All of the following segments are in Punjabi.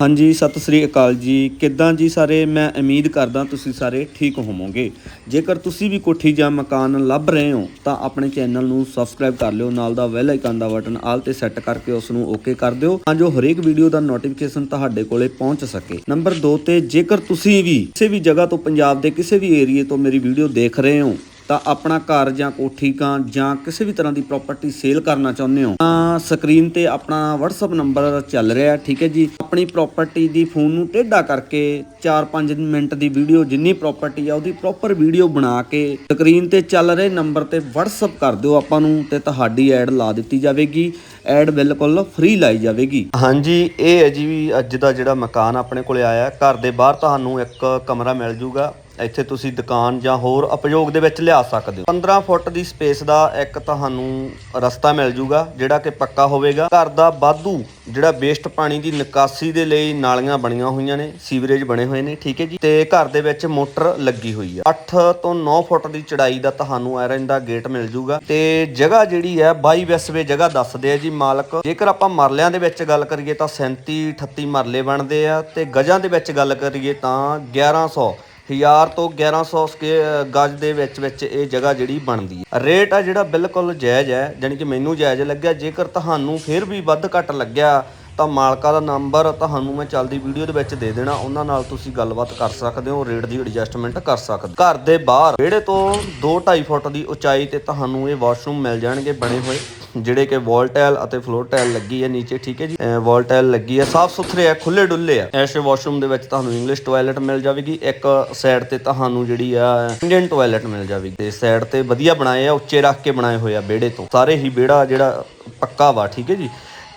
ਹਾਂਜੀ, ਸਤਿ ਸ੍ਰੀ ਅਕਾਲ ਜੀ। ਕਿੱਦਾਂ ਜੀ ਸਾਰੇ? ਮੈਂ ਉਮੀਦ ਕਰਦਾ ਤੁਸੀਂ ਸਾਰੇ ਠੀਕ ਹੋਵੋਗੇ। ਜੇਕਰ ਤੁਸੀਂ ਵੀ ਕੋਠੀ ਜਾਂ ਮਕਾਨ ਲੱਭ ਰਹੇ ਹੋ, ਤਾਂ ਆਪਣੇ ਚੈਨਲ ਨੂੰ ਸਬਸਕ੍ਰਾਈਬ ਕਰ ਲਿਓ, ਨਾਲ ਦਾ ਵੈਲ ਆਈਕਨ ਦਾ ਬਟਨ ਆਲ ਤੇ ਸੈੱਟ ਕਰਕੇ ਉਸ ਨੂੰ ਓਕੇ ਕਰ ਦਿਓ, ਤਾਂ ਜੋ ਹਰੇਕ ਵੀਡੀਓ ਦਾ ਨੋਟੀਫਿਕੇਸ਼ਨ ਤੁਹਾਡੇ ਕੋਲੇ ਪਹੁੰਚ ਸਕੇ। ਨੰਬਰ 2 ਤੇ ਜੇਕਰ ਤੁਸੀਂ ਵੀ ਕਿਸੇ ਵੀ ਜਗ੍ਹਾ ਤੋਂ ਪੰਜਾਬ ਦੇ ਕਿਸੇ ਵੀ ਏਰੀਏ ਤੋਂ ਮੇਰੀ ਵੀਡੀਓ ਦੇਖ ਰਹੇ ਹੋ ਤਾਂ ਆਪਣਾ ਘਰ ਜਾਂ ਕੋਠੀ ਕਾਂ ਜਾਂ ਕਿਸੇ ਵੀ ਤਰ੍ਹਾਂ ਦੀ ਪ੍ਰਾਪਰਟੀ ਸੇਲ ਕਰਨਾ ਚਾਹੁੰਦੇ ਹੋ, ਤਾਂ ਸਕਰੀਨ ਤੇ ਆਪਣਾ WhatsApp ਨੰਬਰ ਚੱਲ ਰਿਹਾ ਠੀਕ ਹੈ ਜੀ। ਆਪਣੀ ਪ੍ਰਾਪਰਟੀ ਦੀ ਫੋਨ ਨੂੰ ਟੇਢਾ ਕਰਕੇ 4-5 ਮਿੰਟ ਦੀ ਵੀਡੀਓ ਜਿੰਨੀ ਪ੍ਰਾਪਰਟੀ ਆ ਉਹਦੀ ਪ੍ਰੋਪਰ ਵੀਡੀਓ ਬਣਾ ਕੇ ਸਕਰੀਨ ਤੇ ਚੱਲ ਰਹੇ ਨੰਬਰ ਤੇ WhatsApp ਕਰ ਦਿਓ ਆਪਾਂ ਨੂੰ ਤੇ ਤੁਹਾਡੀ ਐਡ ਲਾ ਦਿੱਤੀ ਜਾਵੇਗੀ ਐਡ ਬਿਲਕੁਲ ਫ੍ਰੀ ਲਾਈ ਜਾਵੇਗੀ। ਹਾਂਜੀ, ਇਹ ਹੈ ਜੀ ਵੀ ਅੱਜ ਦਾ ਜਿਹੜਾ ਮਕਾਨ ਆਪਣੇ ਕੋਲੇ ਆਇਆ, ਘਰ ਦੇ ਬਾਹਰ ਤੁਹਾਨੂੰ ਇੱਕ ਕਮਰਾ ਮਿਲ ਜੂਗਾ। ਇੱਥੇ ਤੁਸੀਂ ਦੁਕਾਨ ਜਾਂ ਹੋਰ ਉਪਯੋਗ ਦੇ ਵਿੱਚ ਲਿਆ ਸਕਦੇ ਹੋ। 15 ਫੁੱਟ ਦੀ ਸਪੇਸ ਦਾ ਇੱਕ ਤੁਹਾਨੂੰ ਰਸਤਾ ਮਿਲ ਜੂਗਾ, ਜਿਹੜਾ ਕਿ ਪੱਕਾ ਹੋਵੇਗਾ। ਘਰ ਦਾ ਬਾਧੂ ਜਿਹੜਾ ਵੇਸਟ ਪਾਣੀ ਦੀ ਨਿਕਾਸੀ ਦੇ ਲਈ ਨਾਲੀਆਂ ਬਣੀਆਂ ਹੋਈਆਂ ਨੇ, ਸੀਵਰੇਜ ਬਣੇ ਹੋਏ ਨੇ, ਠੀਕ ਹੈ ਜੀ? ਤੇ ਘਰ ਦੇ ਵਿੱਚ ਮੋਟਰ ਲੱਗੀ ਹੋਈ ਹੈ 8 ਤੋਂ 9 ਫੁੱਟ ਦੀ ਚੜਾਈ ਦਾ ਤੁਹਾਨੂੰ ਆਇਰਨ ਦਾ ਗੇਟ ਮਿਲ ਜੂਗਾ। ਤੇ ਜਗ੍ਹਾ ਜਿਹੜੀ ਹੈ 22 ਵੈਸਵੇ ਜਗ੍ਹਾ ਦੱਸਦੇ ਆ ਜੀ ਮਾਲਕ। ਜੇਕਰ ਆਪਾਂ ਮਰਲਿਆਂ ਦੇ ਵਿੱਚ ਗੱਲ ਕਰੀਏ ਤਾਂ 37 38 ਮਰਲੇ ਬਣਦੇ ਆ। ਤੇ ਗਜਾਂ ਦੇ ਵਿੱਚ ਗੱਲ ਕਰੀਏ ਤਾਂ 1100 1000 ਤੋਂ 1100 ਸਕੁਅ ਗਜ ਦੇ ਵਿੱਚ ਵਿੱਚ ਇਹ ਜਗ੍ਹਾ ਜਿਹੜੀ ਬਣਦੀ ਹੈ। ਰੇਟ ਆ ਜਿਹੜਾ ਬਿਲਕੁਲ ਜਾਇਜ਼ ਹੈ, ਜਾਣੀ ਕਿ ਮੈਨੂੰ ਜਾਇਜ਼ ਲੱਗਿਆ। ਜੇਕਰ ਤੁਹਾਨੂੰ ਫਿਰ ਵੀ ਵੱਧ ਘੱਟ ਲੱਗਿਆ, ਤਾਂ ਮਾਲਕਾ ਦਾ ਨੰਬਰ ਤੁਹਾਨੂੰ ਮੈਂ ਚੱਲਦੀ ਵੀਡੀਓ ਦੇ ਵਿੱਚ ਦੇ ਦੇਣਾ। ਉਹਨਾਂ ਨਾਲ ਤੁਸੀਂ ਗੱਲਬਾਤ ਕਰ ਸਕਦੇ ਹੋ, ਰੇਟ ਦੀ ਐਡਜਸਟਮੈਂਟ ਕਰ ਸਕਦੇ ਘਰ ਦੇ ਬਾਹਰ, ਵਿਹੜੇ ਤੋਂ 2.5 ਫੁੱਟ ਦੀ ਉਚਾਈ ਤੇ ਤੁਹਾਨੂੰ ਇਹ ਵਾਸ਼ਰੂਮ ਮਿਲ ਜਾਣਗੇ ਬਣੇ ਹੋਏ। ਜਿਹੜੇ ਕਿ ਵਾਲ ਟਾਇਲ ਅਤੇ ਫਲੋਰ ਟਾਇਲ ਲੱਗੀ ਹੈ ਨੀਚੇ, ਠੀਕ ਹੈ ਜੀ? ਵਾਲ ਟਾਇਲ ਲੱਗੀ ਹੈ, ਸਾਫ਼ ਸੁਥਰੇ ਆ ਖੁੱਲੇ ਡੁੱਲੇ ਆ ਐਸੇ ਵਾਸ਼ਰੂਮ ਦੇ ਵਿੱਚ ਤੁਹਾਨੂੰ ਇੰਗਲਿਸ਼ ਟਾਇਲਟ ਮਿਲ ਜਾਵੇਗੀ। ਇੱਕ ਸਾਈਡ ਤੇ ਤੁਹਾਨੂੰ ਜਿਹੜੀ ਆ ਇੰਡੀਅਨ ਟਾਇਲਟ ਮਿਲ ਜਾਵੇਗੀ। ਤੇ ਸਾਈਡ ਤੇ ਵਧੀਆ ਬਣਾਏ ਆ, ਉੱਚੇ ਰੱਖ ਕੇ ਬਣਾਏ ਹੋਏ ਆ ਵਿਹੜੇ ਤੋਂ। ਸਾਰੇ ਹੀ ਵਿਹੜਾ ਜਿਹੜਾ ਪੱਕਾ ਵਾ, ਠੀਕ ਹੈ ਜੀ?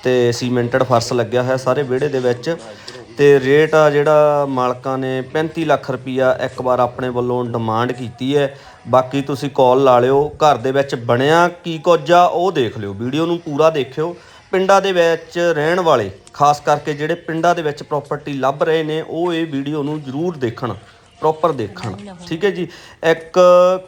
ਤੇ ਸੀਮੈਂਟਡ ਫਰਸ਼ ਲੱਗਿਆ ਹੋਇਆ ਸਾਰੇ ਵਿਹੜੇ ਦੇ ਵਿੱਚ। ਤੇ ਰੇਟ ਆ ਜਿਹੜਾ ਮਾਲਕਾਂ ਨੇ 35 ਲੱਖ ਰੁਪਈਆ ਇੱਕ ਵਾਰ ਆਪਣੇ ਵੱਲੋਂ ਡਿਮਾਂਡ ਕੀਤੀ ਹੈ। ਬਾਕੀ ਤੁਸੀਂ ਕਾਲ ਲਾ ਲਿਓ, ਘਰ ਦੇ ਵਿੱਚ ਬਣਿਆ ਕੀ ਕੁਝ ਆ, ਉਹ ਦੇਖ ਲਿਓ। ਵੀਡੀਓ ਨੂੰ ਪੂਰਾ ਦੇਖਿਓ। ਪਿੰਡਾਂ ਦੇ ਵਿੱਚ ਰਹਿਣ ਵਾਲੇ, ਖਾਸ ਕਰਕੇ ਜਿਹੜੇ ਪਿੰਡਾਂ ਦੇ ਵਿੱਚ ਪ੍ਰਾਪਰਟੀ ਲੱਭ ਰਹੇ ਨੇ, ਉਹ ਇਹ ਵੀਡੀਓ ਨੂੰ ਜ਼ਰੂਰ ਦੇਖਣ ਪ੍ਰੋਪਰ ਦੇਖਣ। ਠੀਕ ਹੈ ਜੀ? ਇੱਕ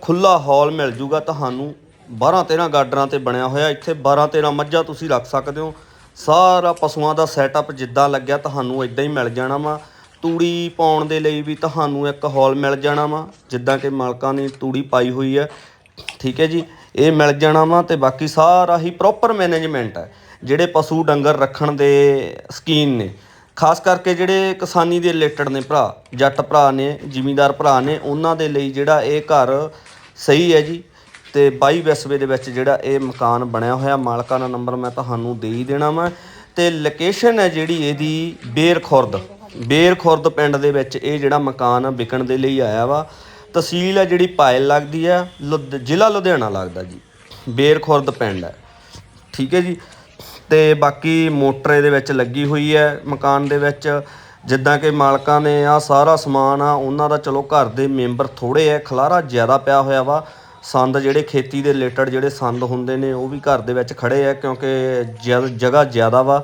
ਖੁੱਲਾ ਹਾਲ ਮਿਲ ਜੂਗਾ ਤੁਹਾਨੂੰ। 12 13 ਗਾਡਰਾਂ ਤੇ ਬਣਿਆ ਹੋਇਆ, ਇੱਥੇ 12 13 ਮੱਝਾਂ ਤੁਸੀਂ ਰੱਖ ਸਕਦੇ ਹੋ। ਸਾਰਾ ਪਸ਼ੂਆਂ ਦਾ ਸੈਟਅਪ ਜਿੱਦਾਂ ਲੱਗਿਆ, ਤੁਹਾਨੂੰ ਇਦਾਂ ਹੀ ਮਿਲ ਜਾਣਾ ਵਾ। ਤੂੜੀ ਪਾਉਣ ਦੇ ਲਈ ਵੀ ਤੁਹਾਨੂੰ ਇੱਕ ਹਾਲ ਮਿਲ ਜਾਣਾ ਵਾ, ਜਿੱਦਾਂ ਕਿ ਮਾਲਕਾਂ ਨੇ ਤੂੜੀ ਪਾਈ ਹੋਈ ਹੈ। ਠੀਕ ਹੈ ਜੀ, ਇਹ ਮਿਲ ਜਾਣਾ ਵਾ ਤੇ ਬਾਕੀ ਸਾਰਾ ਹੀ ਪ੍ਰੋਪਰ ਮੈਨੇਜਮੈਂਟ ਹੈ, ਜਿਹੜੇ ਪਸ਼ੂ ਡੰਗਰ ਰੱਖਣ ਦੇ ਸਕੀਮ ਨੇ। ਖਾਸ ਕਰਕੇ ਜਿਹੜੇ ਕਿਸਾਨੀ ਦੇ ਰਿਲੇਟਡ ਨੇ ਭਰਾ, ਜੱਟ ਭਰਾ ਨੇ, ਜ਼ਿਮੀਂਦਾਰ ਭਰਾ ਨੇ, ਉਹਨਾਂ ਦੇ ਲਈ ਜਿਹੜਾ ਇਹ ਘਰ ਸਹੀ ਹੈ ਜੀ। ਤੇ 22 ਵੈਸਵੇ ਦੇ ਵਿੱਚ ਜਿਹੜਾ ਇਹ ਮਕਾਨ ਬਣਿਆ ਹੋਇਆ, ਮਾਲਕਾਂ ਦਾ ਨੰਬਰ ਮੈਂ ਤੁਹਾਨੂੰ ਦੇ ਹੀ ਦੇਣਾ ਵਾ। ਤੇ ਲੋਕੇਸ਼ਨ ਹੈ ਜਿਹੜੀ ਇਹਦੀ ਬੇਰ ਖੁਰਦ ਬੇਰ ਖੁਰਦ ਪਿੰਡ ਦੇ ਵਿੱਚ ਇਹ ਜਿਹੜਾ ਮਕਾਨ ਵਿਕਣ ਦੇ ਲਈ ਆਇਆ ਵਾ। ਤਹਿਸੀਲ ਹੈ ਜਿਹੜੀ ਪਾਇਲ ਲੱਗਦੀ ਆ ਲੁਧ- ਜ਼ਿਲ੍ਹਾ ਲੁਧਿਆਣਾ ਲੱਗਦਾ ਜੀ। ਬੇਰ ਖੁਰਦ ਪਿੰਡ ਹੈ। ਠੀਕ ਹੈ ਜੀ। ਤੇ ਬਾਕੀ ਮੋਟਰ ਇਹਦੇ ਵਿੱਚ ਲੱਗੀ ਹੋਈ ਹੈ ਮਕਾਨ ਦੇ ਵਿੱਚ। ਜਿੱਦਾਂ ਕਿ ਮਾਲਕਾਂ ਨੇ ਆ ਸਾਰਾ ਸਮਾਨ ਆ, ਉਹਨਾਂ ਦਾ ਚਲੋ ਘਰ ਦੇ ਮੈਂਬਰ ਥੋੜੇ ਐ ਖਲਾਰਾ ਜ਼ਿਆਦਾ ਪਿਆ ਹੋਇਆ ਵਾ। ਸੰਦ ਜਿਹੜੇ ਖੇਤੀ ਦੇ ਰਿਲੇਟਡ ਜਿਹੜੇ ਸੰਦ ਹੁੰਦੇ ਨੇ, ਉਹ ਵੀ ਘਰ ਦੇ ਵਿੱਚ ਖੜ੍ਹੇ ਆ ਕਿਉਂਕਿ ਜਗ੍ਹਾ ਜ਼ਿਆਦਾ ਵਾ।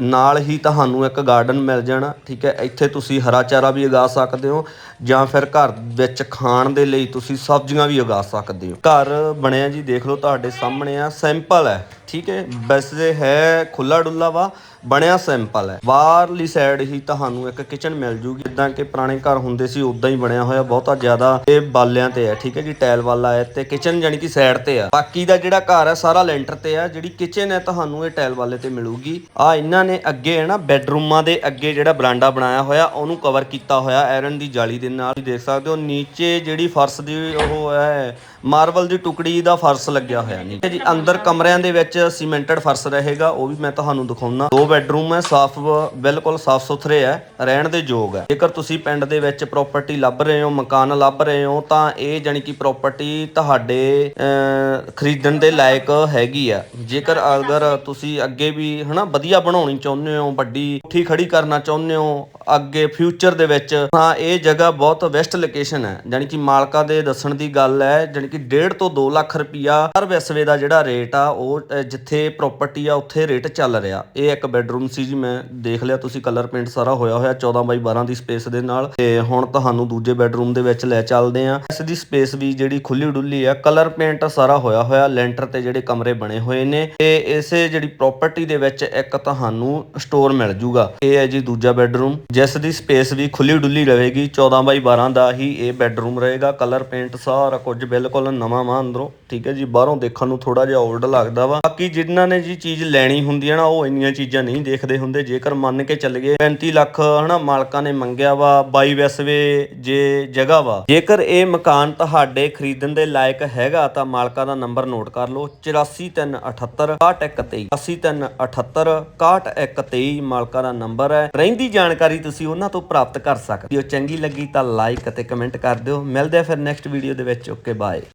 ਨਾਲ ਹੀ ਤੁਹਾਨੂੰ ਇੱਕ ਗਾਰਡਨ ਮਿਲ ਜਾਣਾ, ਠੀਕ ਹੈ? ਇੱਥੇ ਤੁਸੀਂ ਹਰਾ ਚਾਰਾ ਵੀ ਉਗਾ ਸਕਦੇ ਹੋ, ਜਾਂ ਫਿਰ ਘਰ ਵਿੱਚ ਖਾਣ ਦੇ ਲਈ ਤੁਸੀਂ ਸਬਜ਼ੀਆਂ ਵੀ ਉਗਾ ਸਕਦੇ ਹੋ। ਘਰ ਬਣਿਆ ਜੀ, ਦੇਖ ਲਓ ਤੁਹਾਡੇ ਸਾਹਮਣੇ ਆ ਸਿੰਪਲ ਹੈ, ਠੀਕ ਹੈ? ਵੈਸੇ ਹੈ ਖੁੱਲਾ ਡੁੱਲਾ ਵਾ, ਬਣਿਆ ਸਿੰਪਲ ਹੈ। ਬਾਹਰਲੀ ਸਾਈਡ ਹੀ ਤੁਹਾਨੂੰ ਇੱਕ ਕਿਚਨ ਮਿਲ ਜੂਗੀ, ਜਿੱਦਾਂ ਕਿ ਪੁਰਾਣੇ ਘਰ ਹੁੰਦੇ ਸੀ ਉਦਾਂ ਹੀ ਬਣਿਆ ਹੋਇਆ ਬਹੁਤਾ ਜ਼ਿਆਦਾ। ਇਹ ਬਾਲਿਆਂ ਤੇ ਹੈ, ਠੀਕ ਹੈ ਜੀ? ਟਾਇਲ ਵਾਲਾ ਹੈ ਤੇ ਕਿਚਨ ਜਾਨੀ ਕਿ ਸਾਈਡ ਤੇ ਆ। ਬਾਕੀ ਦਾ ਜਿਹੜਾ ਘਰ ਹੈ, ਸਾਰਾ ਲੈਂਟਰ ਤੇ ਆ, ਜਿਹੜੀ ਕਿਚਨ ਹੈ, ਤੁਹਾਨੂੰ ਇਹ ਟਾਇਲ ਵਾਲੇ ਤੇ ਮਿਲੂਗੀ। ਆ ਇਹਨਾਂ ਨੇ ਅੱਗੇ ਹੈ ਨਾ ਬੈੱਡਰੂਮਾਂ ਦੇ ਅੱਗੇ ਜਿਹੜਾ ਬਰਾਂਡਾ ਬਣਾਇਆ ਹੋਇਆ ਉਹਨੂੰ ਕਵਰ ਕੀਤਾ ਹੋਇਆ ਆਇਰਨ ਦੀ ਜਾਲੀ ਦੇ ਨਾਲ। ਦੇਖ ਸਕਦੇ ਹੋ ਨੀਚੇ ਜਿਹੜੀ ਫਰਸ਼ ਦੀ ਉਹ ਹੈ ਮਾਰਬਲ ਦੀ ਟੁਕੜੀ ਦਾ ਫਰਸ਼ ਲੱਗਿਆ ਹੋਇਆ ਨੀਚੇ। ਜੀ ਅੰਦਰ ਕਮਰਿਆਂ ਦੇ ਵਿੱਚ ਸੀਮੈਂਟਡ ਫਰਸ਼ ਰਹੇਗਾ ਉਹ ਵੀ ਮੈਂ ਤੁਹਾਨੂੰ ਦਿਖਾਉਣਾ ਦੋ ਬੈੱਡਰੂਮ ਹੈ ਸਾਫ਼ ਬਿਲਕੁਲ ਸਾਫ਼ ਸੁਥਰੇ ਹੈ ਰਹਿਣ ਦੇ ਯੋਗ ਹੈ। ਜੇਕਰ ਤੁਸੀਂ ਪਿੰਡ ਦੇ ਵਿੱਚ ਪ੍ਰਾਪਰਟੀ ਲੱਭ ਰਹੇ ਹੋ ਮਕਾਨ ਲੱਭ ਰਹੇ ਹੋ ਤਾਂ ਇਹ ਜਾਨੀ ਕਿ ਪ੍ਰਾਪਰਟੀ ਤੁਹਾਡੇ ਅਹ, ਖਰੀਦਣ ਦੇ ਲਾਇਕ ਹੈਗੀ ਆ ਜੇਕਰ ਅਗਰ ਤੁਸੀਂ ਅੱਗੇ ਵੀ ਹਨਾ ਵਧੀਆ ਬਣਾਉਣੀ ਚਾਹੁੰਦੇ ਹੋ? ਵੱਡੀ ਕੋਠੀ ਖੜੀ ਕਰਨਾ ਚਾਹੁੰਦੇ ਹੋ? ਅੱਗੇ ਫਿਊਚਰ ਦੇ ਵਿੱਚ। ਹਾਂ, ਇਹ ਜਗ੍ਹਾ ਬਹੁਤ ਬੈਸਟ ਲੋਕੇਸ਼ਨ ਹੈ। ਜਾਣੀ ਕਿ ਮਾਲਕਾਂ ਦੇ ਦੱਸਣ ਦੀ ਗੱਲ ਹੈ, ਜਾਣੀ ਕਿ 1.5 ਤੋਂ 2 ਲੱਖ ਰੁਪਿਆ ਹਰ ਵਿਸਵੇ ਦਾ ਜਿਹੜਾ ਰੇਟ ਆ, ਉਹ ਜਿੱਥੇ ਪ੍ਰਾਪਰਟੀ ਆ, ਉੱਥੇ ਰੇਟ ਚੱਲ ਰਿਹਾ। ਇਹ ਇੱਕ ਬੈਡਰੂਮ ਸੀ ਜੀ, ਮੈਂ ਦੇਖ ਲਿਆ, ਤੁਸੀਂ ਕਲਰ ਪੇਂਟ ਸਾਰਾ ਹੋਇਆ ਹੋਇਆ 14 ਬਾਈ 12 ਦੀ ਸਪੇਸ ਦੇ ਨਾਲ। ਤੇ ਹੁਣ ਤੁਹਾਨੂੰ ਦੂਜੇ ਬੈਡਰੂਮ ਦੇ ਵਿੱਚ ਲੈ ਚੱਲਦੇ ਆ ਇਸ ਦੀ ਸਪੇਸ ਵੀ ਜਿਹੜੀ ਖੁੱਲੀ ਡੁੱਲੀ ਆ ਕਲਰ ਪੇਂਟ ਸਾਰਾ ਹੋਇਆ ਹੋਇਆ ਲੈਂਟਰ ਤੇ ਜਿਹੜੇ ਕਮਰੇ ਬਣੇ ਹੋਏ ਨੇ। ਤੇ ਇਸੇ ਜਿਹੜੀ ਪ੍ਰਾਪਰਟੀ ਦੇ ਵਿੱਚ ਇੱਕ ਤੁਹਾਨੂੰ ਸਟੋਰ ਮਿਲ ਜੂਗਾ। ਇਹ ਹੈ ਜੀ ਦੂਜਾ ਬੈਡਰੂਮ ਜਿਸ ਦੀ ਸਪੇਸ ਵੀ ਖੁੱਲੀ ਡੁੱਲੀ ਰਹੇਗੀ 14 ਬਾਈ 12 ਦਾ ਹੀ ਇਹ ਬੈੱਡਰੂਮ ਰਹੇਗਾ। ਕਲਰ ਪੇਂਟ ਸਾਰਾ ਕੁਝ ਬਿਲਕੁਲ ਨਵਾਂ ਵਾ ਅੰਦਰੋਂ, ਠੀਕ ਹੈ ਜੀ? ਬਾਹਰੋਂ ਦੇਖਣ ਨੂੰ ਥੋੜਾ ਜਿਹਾ 올ਡ ਲੱਗਦਾ ਵਾ। ਬਾਕੀ ਜਿਨ੍ਹਾਂ ਨੇ ਜੀ ਚੀਜ਼ ਲੈਣੀ ਹੁੰਦੀ ਹੈ ਨਾ, ਉਹ ਇੰਨੀਆਂ ਚੀਜ਼ਾਂ ਨਹੀਂ ਦੇਖਦੇ ਹੁੰਦੇ। ਜੇਕਰ ਮੰਨ ਕੇ ਚੱਲ 35 ਲੱਖ ਹਨਾ ਮਾਲਕਾਂ ਨੇ ਮੰਗਿਆ ਵਾ 22 ਵੈਸਵੇ ਜੇ ਜਗ੍ਹਾ ਵਾ। ਜੇਕਰ ਇਹ ਮਕਾਨ ਤੁਹਾਡੇ ਖਰੀਦਣ ਦੇ ਲਾਇਕ ਹੈਗਾ, ਤਾਂ ਮਾਲਕਾਂ ਦਾ ਨੰਬਰ ਨੋਟ ਕਰ ਲਓ। 84378 6123 84378 6123 ਮਾਲਕਾਂ ਦਾ ਨੰਬਰ ਹੈ। ਰਹਿੰਦੀ ਜਾਣਕਾਰੀ ਤੁਸੀਂ ਉਹਨਾਂ ਤੋਂ ਪ੍ਰਾਪਤ ਕਰ ਸਕਦੇ ਹੋ। ਚੰਗੀ ਲੱਗੀ ਤਾਂ ਲਾਈਕ ਅਤੇ ਕਮੈਂਟ ਕਰ ਦਿਓ। ਮਿਲਦੇ ਆ ਫਿਰ ਨੈਕਸਟ ਵੀਡੀਓ ਦੇ ਵਿੱਚ। Okay bye